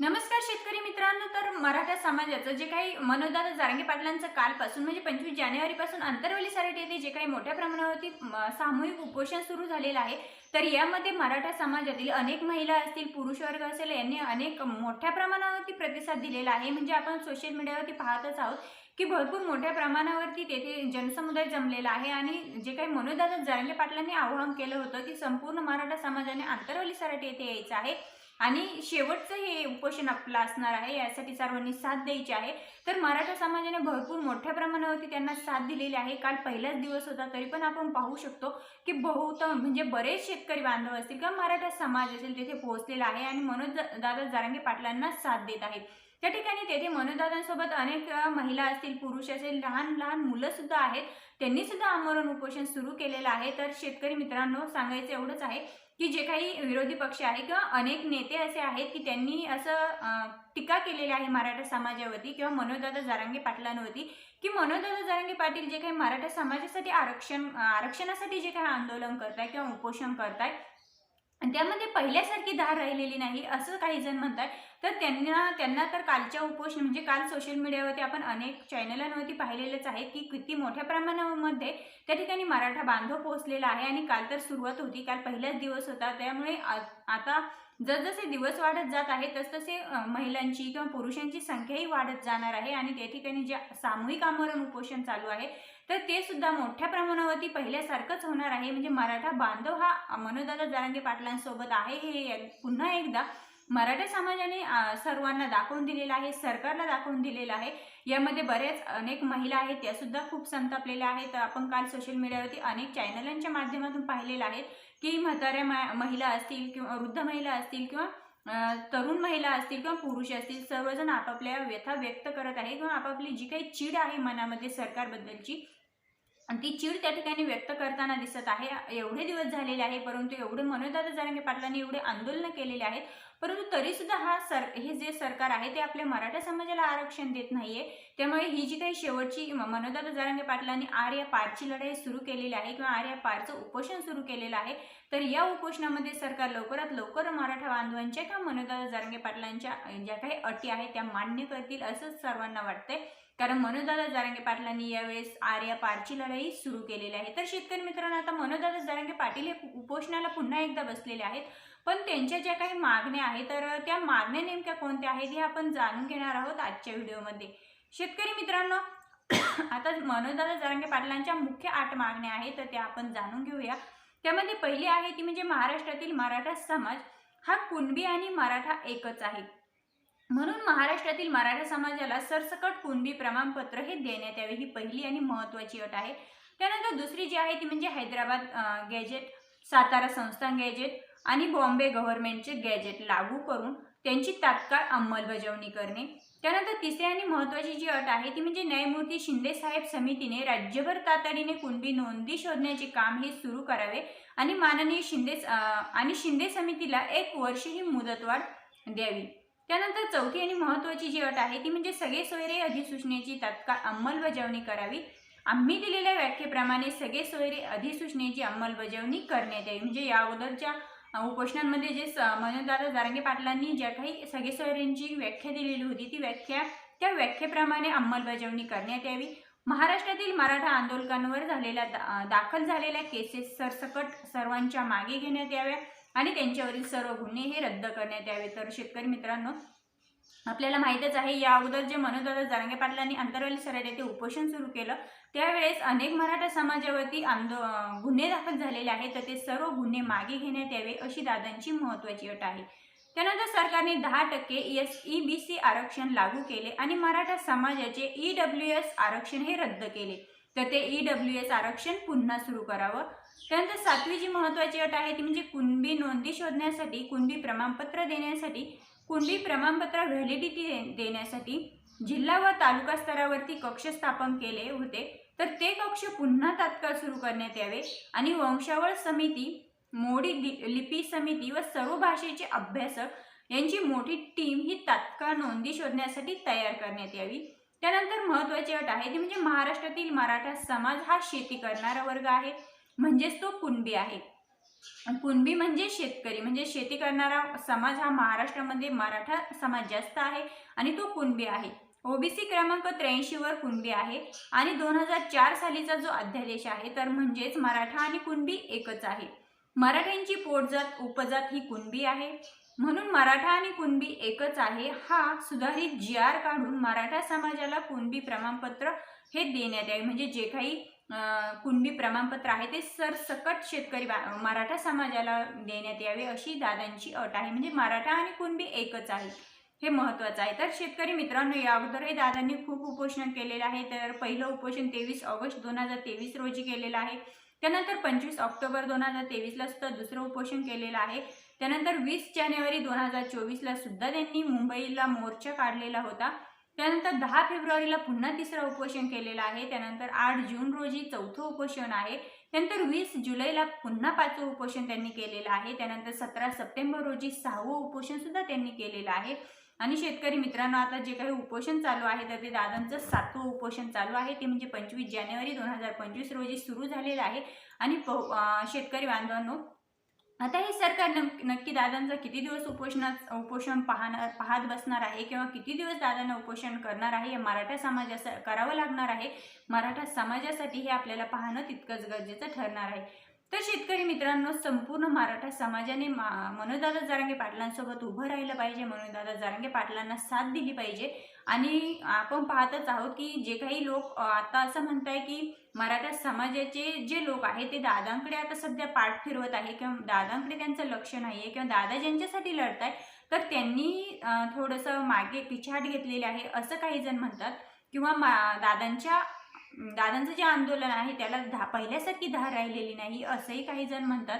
नमस्कार शेतकरी मित्रांनो तर मराठा समाजाचं जे काही मनोदादा जारंगे पाटलांचं कालपासून म्हणजे पंचवीस जानेवारीपासून आंतरवली सारट येथे जे काही मोठ्या प्रमाणावरती सामूहिक उपोषण सुरू झालेलं आहे. तर यामध्ये मराठा समाजातील अनेक महिला असतील पुरुष वर्ग असेल यांनी अनेक मोठ्या प्रमाणावरती प्रतिसाद दिलेला आहे. म्हणजे आपण सोशल मीडियावरती पाहतच आहोत की भरपूर मोठ्या प्रमाणावरती तेथे जनसमुदाय जमलेला आहे आणि जे काही मनोदादा जारंगे पाटलांनी आवाहन केलं होतं की संपूर्ण मराठा समाजाने आंतरवली येथे यायचं आहे. आणि शेवटचं हे उपोषण आपलं असणार आहे यासाठी सर्वांनी साथ द्यायची आहे. तर मराठा समाजाने भरपूर मोठ्या प्रमाणावरती त्यांना साथ दिलेली आहे. काल पहिलाच दिवस होता तरी पण आपण पाहू शकतो की बहुत म्हणजे बरेच शेतकरी बांधव असतील किंवा मराठा समाज असेल तिथे पोहोचलेला आहे आणि मनोज दादा जारांगे पाटलांना साथ देत आहे त्या ठिकाणी तेथे मनोदादांसोबत अनेक महिला असतील पुरुष असेल लहान लहान मुलं सुद्धा आहेत. त्यांनी सुद्धा आमरण उपोषण सुरू केलेलं आहे. तर शेतकरी मित्रांनो सांगायचं एवढंच आहे की जे काही विरोधी पक्ष आहे किंवा अनेक नेते असे आहेत की त्यांनी असं टीका केलेली आहे मराठा समाजावरती किंवा मनोजदादा जारांगे पाटलांवरती की मनोजदादा जारांगे पाटील जे काही मराठा समाजासाठी आरक्षण आरक्षणासाठी जे काही आंदोलन करताय किंवा उपोषण करताय त्यामध्ये पहिल्यासारखी धार राहिलेली नाही असं काही जण म्हणतात. तर त्यांना त्यांना तर कालच्या उपोषण म्हणजे काल सोशल मीडियावरती आपण अनेक चॅनलांवरती पाहिलेलंच आहे की किती मोठ्या प्रमाणामध्ये त्या ठिकाणी मराठा बांधव पोहोचलेला आहे. आणि काल तर सुरुवात होती काल पहिलाच दिवस होता. त्यामुळे आ- आता जसजसे दिवस वाढत जात आहे तसतसे महिलांची किंवा पुरुषांची संख्याही वाढत जाणार आहे आणि त्या ठिकाणी जे सामूहिक आमरण उपोषण चालू आहे तर ते सुद्धा मोठ्या प्रमाणावरती पहिल्यासारखंच होणार आहे. म्हणजे मराठा बांधव हा मनोदादा जारंगे पाटलांसोबत आहे. हे पुन्हा एकदा मराठा समाजाने सर्वांना दाखवून दिलेलं आहे सरकारला दाखवून दिलेलं आहे. यामध्ये बऱ्याच अनेक महिला आहेत त्या सुद्धा खूप संतापलेल्या आहेत. आपण काल सोशल मीडियावरती अनेक चॅनलांच्या माध्यमातून पाहिलेलं आहे की म्हाताऱ्या मा- महिला असतील किंवा वृद्ध महिला असतील किंवा तरुण महिला असतील किंवा पुरुष असतील सर्वजण आपापल्या व्यथा व्यक्त करत आहे किंवा आपापली जी काही चीड आहे मनामध्ये सरकारबद्दलची ती चीड त्या ठिकाणी व्यक्त करताना दिसत आहे. एवढे दिवस झालेले आहे परंतु एवढे मनोदादा जरांगे पाटलांनी एवढे आंदोलनं केलेले आहेत. परंतु तरीसुद्धा हा सर हे जे सरकार आहे ते आपल्या मराठा समाजाला आरक्षण देत नाहीये. त्यामुळे ही जी काही शेवटची मनोदादा जरांगे पाटलांनी आर या पारची लढाई सुरू केलेली आहे किंवा आर या पारचं उपोषण सुरू केलेलं आहे तर या उपोषणामध्ये सरकार लवकरात लवकर मराठा बांधवांच्या किंवा मनोदादा जरांगे पाटलांच्या ज्या काही अटी आहेत त्या मान्य करतील असंच सर्वांना वाटतंय. कारण मनोदादा जारांगे पाटलांनी यावेळेस आर्या पारची लढाई सुरू केलेली आहे. तर शेतकरी मित्रांनो आता मनोदादा जारांगे पाटील हे उपोषणाला पुन्हा एकदा बसलेले आहेत. पण त्यांच्या ज्या काही मागण्या आहेत तर त्या मागण्या नेमक्या कोणत्या आहेत हे आपण जाणून घेणार आहोत आजच्या व्हिडिओमध्ये. शेतकरी मित्रांनो आता मनोदादा जारंगे पाटलांच्या मुख्य आठ मागण्या आहेत तर त्या आपण जाणून घेऊया. त्यामध्ये पहिली आहे ती म्हणजे महाराष्ट्रातील मराठा समाज. हा कुणबी आणि मराठा एकच आहे. म्हणून महाराष्ट्रातील मराठा समाजाला सरसकट कुणबी प्रमाणपत्र हे देण्यात यावे ही पहिली आणि महत्त्वाची अट आहे. त्यानंतर दुसरी जी आहे ती म्हणजे हैदराबाद गॅजेट सातारा संस्थान गॅजेट आणि बॉम्बे गव्हर्नमेंटचे गॅजेट लागू करून त्यांची तात्काळ अंमलबजावणी करणे. त्यानंतर तिसरी आणि महत्त्वाची जी अट आहे ती म्हणजे न्यायमूर्ती शिंदे साहेब समितीने राज्यभर तातडीने कुणबी नोंदी शोधण्याचे काम हे सुरू करावे आणि माननीय शिंदे आणि शिंदे समितीला एक वर्ष ही मुदतवाढ द्यावी. त्यानंतर चौथी आणि महत्त्वाची जी अट आहे ती म्हणजे सगळे सोयरे अधिसूचनेची तात्काळ अंमलबजावणी करावी. आम्ही दिलेल्या व्याख्येप्रमाणे सगळे सोयरे अधिसूचनेची अंमलबजावणी करण्यात यावी. म्हणजे या अगोदरच्या उपोषणांमध्ये जे स- मनोजदादा जारंगे पाटलांनी ज्या काही सगळे सोयऱ्यांची व्याख्या दिलेली होती ती व्याख्या त्या व्याख्येप्रमाणे अंमलबजावणी करण्यात यावी. महाराष्ट्रातील मराठा आंदोलकांवर झालेल्या दा दाखल झालेल्या केसेस सरसकट सर्वांच्या मागे घेण्यात याव्या. आणि त्यांच्यावरील सर्व गुन्हे हे रद्द करण्यात यावे. तर शेतकरी मित्रांनो आपल्याला माहीतच आहे या अगोदर जे मनोदादा जारंगे पाटलांनी आंतरवाली सराट येथे उपोषण सुरू केलं त्यावेळेस अनेक मराठा समाजावरती आंदो गुन्हे दाखल झालेले आहेत. तर ते सर्व गुन्हे मागे घेण्यात यावे अशी दादांची महत्त्वाची अट आहे. त्यानंतर सरकारने दहा टक्के एस ई बी सी आरक्षण लागू केले आणि मराठा समाजाचे ई डब्ल्यू एस आरक्षण हे रद्द केले. तर ते ई डब्ल्यू एस आरक्षण पुन्हा सुरू करावं. त्यानंतर सातवी जी महत्त्वाची अट आहे ती म्हणजे कुणबी नोंदी शोधण्यासाठी कुणबी प्रमाणपत्र देण्यासाठी कुणबी प्रमाणपत्र व्हॅलिडिटी देण्यासाठी जिल्हा व तालुका स्तरावरती कक्ष स्थापन केले होते. तर ते कक्ष पुन्हा तात्काळ सुरू करण्यात यावे आणि वंशावळ समिती मोडी लिपी समिती व सर्व भाषेचे अभ्यासक यांची मोठी टीम ही तात्काळ नोंदी शोधण्यासाठी तयार करण्यात यावी. त्यानंतर महत्त्वाची अट आहे ती म्हणजे महाराष्ट्रातील मराठा समाज हा शेती करणारा वर्ग आहे म्हणजेच तो कुणबी आहे. कुणबी म्हणजे शेतकरी म्हणजे शेती करणारा समाज हा महाराष्ट्रामध्ये मराठा समाज जास्त आहे आणि तो कुणबी आहे. ओबीसी क्रमांक त्र्याऐंशी वर कुणबी आहे आणि दोन हजार चार सालीचा जो अध्यादेश आहे तर म्हणजेच मराठा आणि कुणबी एकच आहे. मराठ्यांची पोटजात उपजात ही कुणबी आहे. म्हणून मराठा आणि कुणबी एकच आहे. हा सुधारित जी आर काढून मराठा समाजाला कुणबी प्रमाणपत्र हे देण्यात यावे. म्हणजे जे काही कुणबी प्रमाणपत्र आहे ते सरसकट शेतकरी बा- मराठा समाजाला देण्यात यावे अशी दादांची अट आहे. म्हणजे मराठा आणि कुणबी एकच आहे हे महत्त्वाचं आहे. तर शेतकरी मित्रांनो या अगोदरही दादांनी खूप उपोषण केलेलं आहे. तर पहिलं उपोषण तेवीस ऑगस्ट दोन हजार तेवीस रोजी केलेलं आहे. त्यानंतर पंचवीस ऑक्टोबर दोन हजार तेवीसला सुद्धा दुसरं उपोषण केलेलं आहे. त्यानंतर वीस जानेवारी दोन हजार चोवीसला सुद्धा त्यांनी मुंबईला मोर्चा काढलेला होता. त्यानंतर दहा फेब्रुवारीला पुन्हा तिसरं उपोषण केलेलं आहे. त्यानंतर आठ जून रोजी चौथं उपोषण आहे. त्यानंतर वीस जुलैला पुन्हा पाचवं उपोषण त्यांनी केलेलं आहे. त्यानंतर सतरा सप्टेंबर रोजी सहावं उपोषण सुद्धा त्यांनी केलेलं आहे. आणि शेतकरी मित्रांनो आता जे काही उपोषण चालू आहे तर ते दादांचं सातवं उपोषण चालू आहे. ते म्हणजे पंचवीस जानेवारी दोन हजार पंचवीस रोजी सुरू झालेलं आहे. आणि शेतकरी बांधवांनो आता हे सरकार नक्की नक्की किती दिवस उपोषणात उपोषण पाहणार पाहत बसणार आहे किंवा किती दिवस दादांना उपोषण करणार आहे हे मराठा समाजास करावं लागणार आहे. मराठा समाजासाठी हे आपल्याला पाहणं तितकंच गरजेचं ठरणार आहे. तर शेतकरी मित्रांनो संपूर्ण मराठा समाजाने मा मनोजदादा जारांगे पाटलांसोबत उभं राहिलं पाहिजे. मनोजदादा जारांगे पाटलांना साथ दिली पाहिजे. आणि आपण पाहतच आहोत की जे काही लोक आता असं म्हणताय की मराठा समाजाचे जे लोक आहेत ते दादांकडे आता सध्या पाठ फिरवत आहे किंवा दादांकडे त्यांचं लक्ष नाही आहे किंवा दादा ज्यांच्यासाठी लढत आहे तर त्यांनी थोडंसं मागे पिछाट घेतलेली आहे असं काही जण म्हणतात. किंवा मा दादांच्या दादांचं जे आंदोलन आहे त्याला धा पहिल्यासारखी धार राहिलेली नाही असंही काही जण म्हणतात.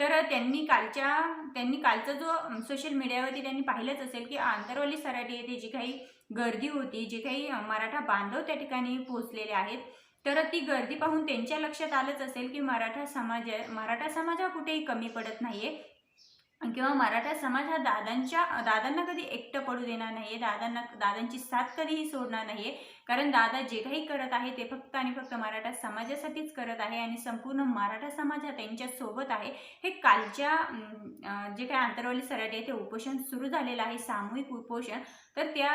तर त्यांनी कालच्या त्यांनी कालचा जो सोशल मीडियावरती त्यांनी पाहिलंच असेल की आंतरवली सराटी येथे जी काही गर्दी होती जे काही मराठा बांधव त्या ठिकाणी पोहोचलेले आहेत तर ती गर्दी पाहून त्यांच्या लक्षात आलंच असेल की मराठा समाज मराठा समाज हा कुठेही कमी पडत नाहीये. किंवा मराठा समाज हा दादांच्या दादांना कधी एकटं पडू देणार नाहीये दादांना दादांची साथ कधीही सोडणार नाहीये. कारण दादा जे काही करत आहे ते फक्त आणि फक्त मराठा समाजासाठीच करत आहे आणि संपूर्ण मराठा समाज हा त्यांच्यासोबत आहे. हे कालच्या जे काही आंतरवाली सराटे आहे ते उपोषण सुरू झालेलं आहे सामूहिक उपोषण. तर त्या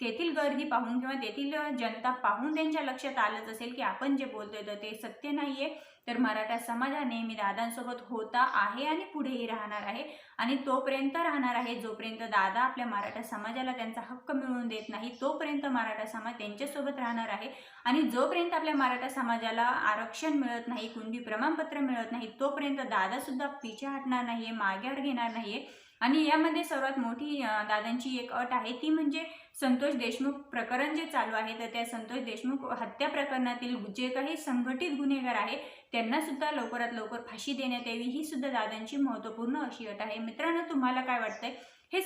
तेथील गर्दी पाहून किंवा तेथील जनता पाहून त्यांच्या लक्षात आलंच असेल की आपण जे बोलतोय तर ते सत्य नाहीये. तर मराठा समाज हा नेहमी दादांसोबत होता आहे आणि पुढेही राहणार आहे आणि तोपर्यंत राहणार आहे जोपर्यंत दादा आपल्या मराठा समाजाला त्यांचा हक्क मिळवून देत नाही तोपर्यंत मराठा समाज त्यांच्या त्यांच्यासोबत राहणार आहे. आणि जोपर्यंत आपल्या मराठा समाजाला आरक्षण मिळत नाही कुणबी प्रमाणपत्र मिळत नाही तोपर्यंत दादासुद्धा पिछे हटणार आहे माग्यावर घेणार नाहीये. आणि यामध्ये सर्वात मोठी दादांची एक अट आहे ती म्हणजे संतोष देशमुख प्रकरण जे चालू आहे तर त्या संतोष देशमुख हत्या प्रकरणातील जे काही संघटित गुन्हेगार आहे त्यांना सुद्धा लवकरात लवकर फाशी देण्यात यावी ही सुद्धा दादांची महत्त्वपूर्ण अशी अट आहे. मित्रांनो तुम्हाला काय वाटतंय? हे